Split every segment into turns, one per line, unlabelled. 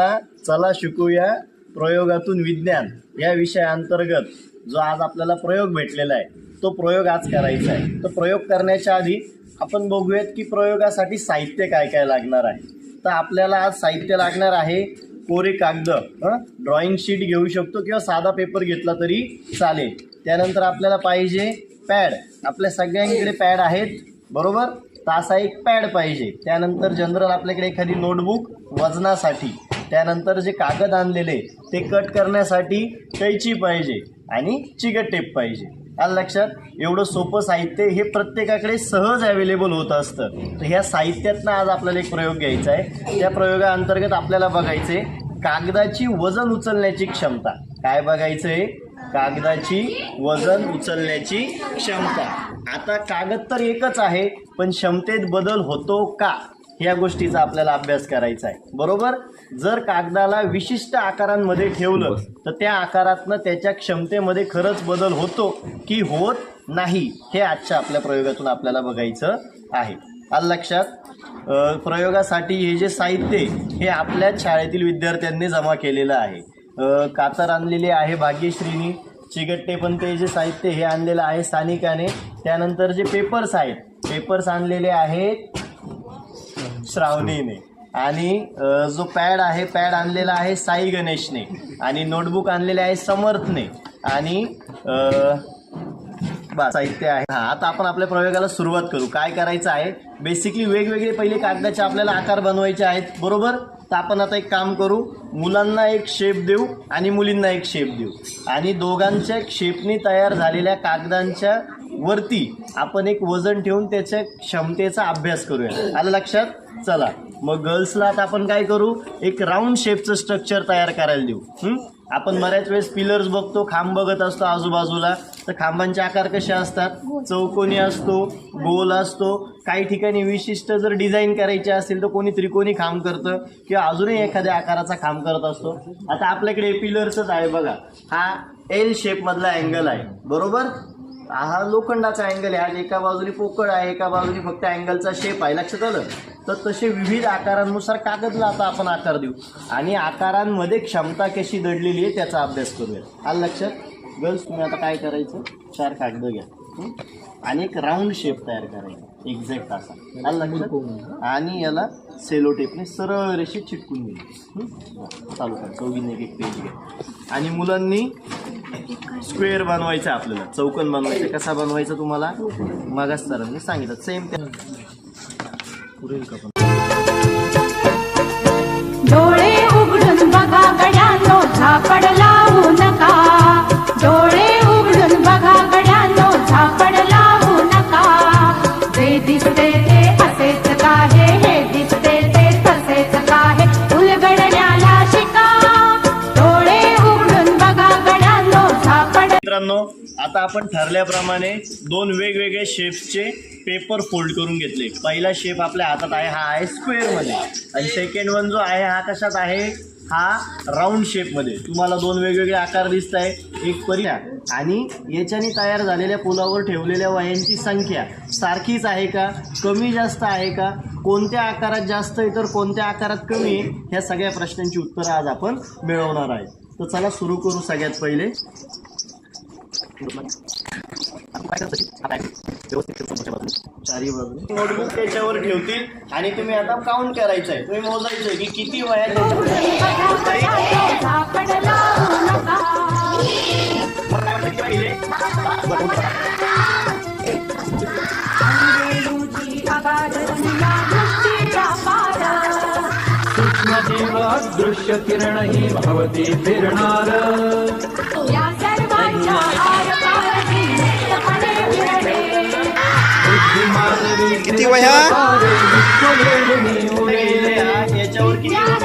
आपल्याला चला शिकूया प्रयोगातून विज्ञान या विषयाअंतर्गत जो आज आपल्याला प्रयोग भेटलेला आहे. तो प्रयोग आज करायचा आहे. तो प्रयोग करण्याच्या आधी आपण बघूयात की प्रयोगासाठी साहित्य काय काय लागणार आहे. तर आपल्याला आज साहित्य लागणार आहे कोरे कागद ड्रॉइंग शीट घेऊ शकतो किंवा साधा पेपर घेतला तरी चालेल. त्यानंतर आपल्याला पाहिजे पॅड आपल्या सगळ्यांकडे पॅड आहेत. बरोबर? तर असा एक पॅड पाहिजे. त्यानंतर जनरल आपल्याकडे एखादी नोटबुक वजनासाठी त्यानंतर जे कागद आणलेले ते कट करण्यासाठी कैची पाहिजे आणि चिकट टेप पाहिजे. आलं लक्षात एवढं सोपं साहित्य हे प्रत्येकाकडे सहज अवेलेबल होत असतं. तर ह्या साहित्यातनं आज आपल्याला एक प्रयोग घ्यायचा आहे. त्या प्रयोगाअंतर्गत आपल्याला बघायचे कागदाची वजन उचलण्याची क्षमता. काय बघायचंय? कागदाची वजन उचलण्याची क्षमता. आता कागद तर एकच आहे पण क्षमतेत बदल होतो का? या गोष्टीचा आपल्याला अभ्यास करायचा आहे. बरोबर? जर कागदाला विशिष्ट आकारांमध्ये ठेवलं तर त्या आकारातनं त्याच्या क्षमतेमध्ये खरंच बदल होतो की होत नाही हे आजच्या आपल्या प्रयोगातून आपल्याला बघायचं आहे. आल लक्षात? प्रयोगासाठी हे जे साहित्य हे आपल्याच शाळेतील विद्यार्थ्यांनी जमा केलेलं आहे. कातर आणलेली आहे भाग्यश्रीनी. चिगट्टे पण ते जे साहित्य हे आणलेलं आहे स्थानिकाने त्यानंतर जे पेपर्स आहेत पेपर्स आणलेले आहेत श्रावणीने. आणि जो पॅड आहे पॅड आणलेला आहे साई गणेशने. आणि नोटबुक आणलेले आहे समर्थने. आणि बा साहित्य आहे. हा आता आपण आपल्या प्रयोगाला सुरुवात करू. काय करायचं आहे? बेसिकली वेगवेगळे पहिले कागदाचे आपल्याला आकार बनवायचे आहेत. बरोबर? तर आपण आता एक काम करू. मुलांना एक शेप देऊ आणि मुलींना एक शेप देऊ. आणि दोघांच्या शेपनी तयार झालेल्या कागदांच्या वरती आपण एक वजन ठेवून त्याच्या क्षमतेचा अभ्यास करूया. आलं लक्षात? चला. मग गर्ल्सला आता आपण काय करू? एक राऊंड शेपचं स्ट्रक्चर तयार करायला देऊ. आपण बऱ्याच वेळेस पिलर्स बघतो खांब बघत असतो आजूबाजूला. तर खांबांचे आकार कसे असतात? चौकोनी असतो गोल असतो. काही ठिकाणी विशिष्ट जर डिझाईन करायची असेल तर कोणी त्रिकोणी खांब करतं किंवा अजूनही एखाद्या आकाराचा खांब करत असतो. आता आपल्याकडे पिलर्सच आहे बघा. हा एल शेपमधला अँगल आहे. बरोबर? हा लोखंडाचा अँगल आहे. आज एका बाजूने पोकळ आहे एका बाजूने फक्त अँगलचा शेप आहे. लक्षात आलं? तर तसे विविध आकारांनुसार कागदला आता आपण आकार देऊ. आणि आकारांमध्ये क्षमता कशी दडलेली आहे त्याचा अभ्यास करूया आलं लक्षात? गर्ल्स तुम्ही आता काय करायचं? चार कागद घ्या? आणि एक राऊंड शेप तयार करायचा. एक्झॅक्ट असा. आलं लक्षात? आणि याला सेलो टेपने सरळ रेषेत चिटकून घ्यायची हं? चालू करा. चौघीने एक एक पेज घ्या. आणि मुलांनी स्क्वेअर बनवायचा आपल्याला. चौकन बनवायचं कसा बनवायचा तुम्हाला? मागास सरांनी सांगितलं. सेम त्या पुरेल का पण?
डोळे उघडून बघा गड्यांनो झापड लावू नका डोळे
आता आपण ठरल्याप्रमाणे दोन वेगवेगळे शेप्सचे पेपर फोल्ड करून घेतले. पहिला शेप आपल्या हातात आहे हा आहे स्क्वेअरमध्ये आणि सेकंड वन जो आहे हा कशात आहे? हा राऊंड शेपमध्ये तुम्हाला दोन वेगवेगळे आकार दिसत आहे एक पर्या आणि याच्याने तयार झालेल्या पुलावर ठेवलेल्या वयांची संख्या. सारखीच आहे का? कमी जास्त आहे का? कोणत्या आकारात जास्त आहे तर कोणत्या आकारात कमी आहे? ह्या सगळ्या प्रश्नांची उत्तरं आज आपण मिळवणार आहे. तर चला सुरू करू सगळ्यात पहिले. नोटबुक त्याच्यावर ठेवतील आणि तुम्ही आता काउंट करायचं आहे तुम्ही मोजायचं की किती वया त्याच्यावर
झापड लावू नका वेणूची आवाज दुनिया दृष्टीचा पार
सूक्ष्मजीवात दृश्य किरण ही भवती फिरणार. किती वया
याच्यावर किती?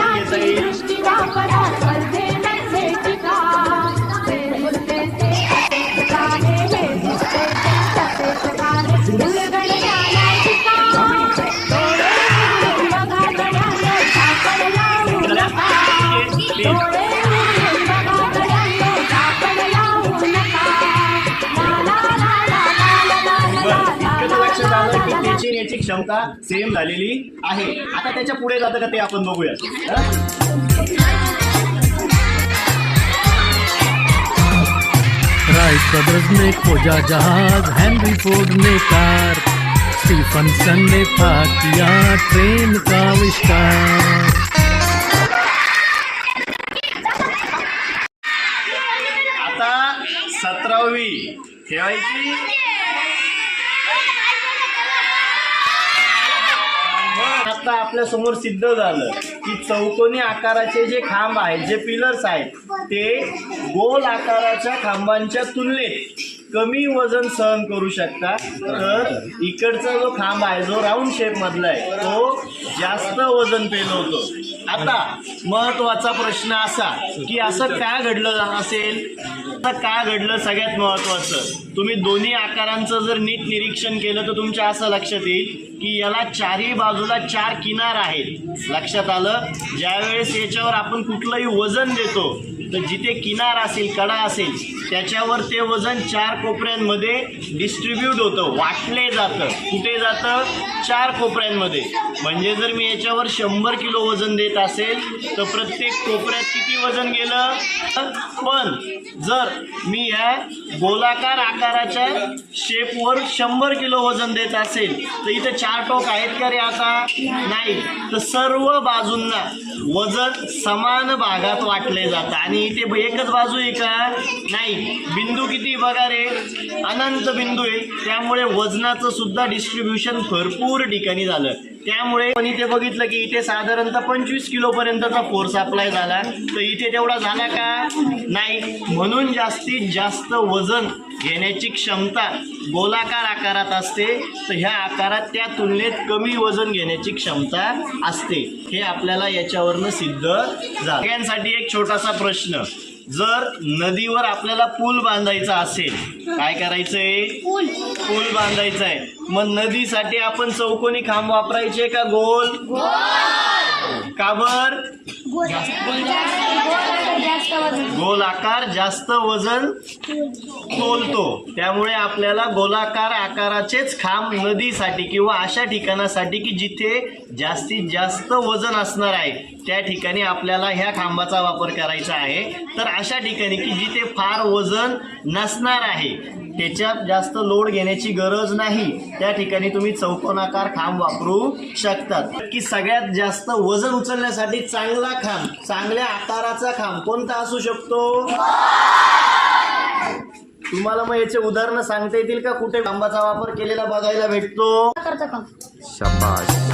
संख्या सेम झालेली आहे. आता त्याच्या पुढे जातं का ते आपण बघूया राइट
ब्रदर्स ने खोजा जहाज हेनरी फोर्ड ने कार स्टीफन सन ने था किया ट्रेन का आविष्कार
आता सतरावी ठेवायची आता आपल्यासमोर सिद्ध झालं की चौकोनी आकाराचे जे खांब आहेत जे पिलर्स आहेत ते गोल आकाराच्या खांबांच्या तुलनेत कमी वजन सहन करू शकतात तर इकडचा जो खांब आहे जो राऊंड शेप मधला आहे तो जास्त वजन पेलवतो. आता महत्त्वाचा प्रश्न असा की असं का घडलं असेल? तर का घडलं सगळ्यात महत्वाचं? तुम्ही दोन्ही आकारांचं जर नीट निरीक्षण केलं तर तुमच्या असं लक्षात येईल की याला चारही बाजूला चार किनार आहेत. लक्षात आलं? ज्यावेळेस याच्यावर आपण कुठलंही वजन देतो तर जिथे किनार असेल कडा असेल त्याच्यावर ते वजन चार कोपऱ्यांमध्ये डिस्ट्रीब्यूट होतं. वाटले जातं. कुठे जातं? चार कोपऱ्यांमध्ये. म्हणजे जर मी याच्यावर शंभर किलो वजन देत असेल तर प्रत्येक कोपऱ्यात किती वजन गेलं? पण जर मी ह्या गोलाकार आकाराच्या शेपवर शंभर किलो वजन देत असेल तर इथं चार टोक आहेत का रे आता? नाही. तर सर्व बाजूंना वजन समान भागात वाटले जातं. आणि इथे एकच बाजू आहे का? नाही. बिंदू किती बघा रे? अनंत बिंदू आहे. त्यामुळे वजनाचं सुद्धा डिस्ट्रीब्युशन भरपूर ठिकाणी झालं. त्यामुळे पण इथे बघितलं की इथे साधारणतः पंचवीस किलोपर्यंतचा फोर्स अप्लाय झाला. तर इथे तेवढा झाला का? नाही. म्हणून जास्तीत जास्त वजन घेण्याची क्षमता गोलाकार आकारात असते. तर ह्या आकारात त्या तुलनेत कमी वजन घेण्याची क्षमता असते. हे आपल्याला याच्यावरनं सिद्ध झालं. सगळ्यांसाठी एक छोटासा प्रश्न. जर नदीवर आपल्याला पूल बांधायचा असेल काय करायचंय?
पूल.
पूल बांधायचा आहे मग नदीसाठी आपण चौकोनी खांब वापरायचे का? गोल. का
गोलाकार जास्त वजन
जास्त वजन तोलतो त्यामुळे आपल्याला गोलाकार आकाराचेच खांब नदीसाठी किंवा अशा ठिकाणासाठी की जिथे जास्तीत जास्त वजन असणार आहे त्या ठिकाणी आपल्याला ह्या खांबाचा वापर करायचा आहे. तर अशा ठिकाणी की जिथे फार वजन नसणार आहे त्याच्यात जास्त लोड घेण्याची गरज नाही. त्या ठिकाणी तुम्ही चौकोनाकार खांब वापरू शकतात. की सगळ्यात जास्त वजन उचलण्यासाठी चांगला खांब चांगल्या आकाराचा खांब कोणता असू शकतो? तुम्हाला मग याचे उदाहरणं सांगता येतील का? कुठे खांबाचा वापर केलेला बघायला भेटतो?
करतं का
शाबाश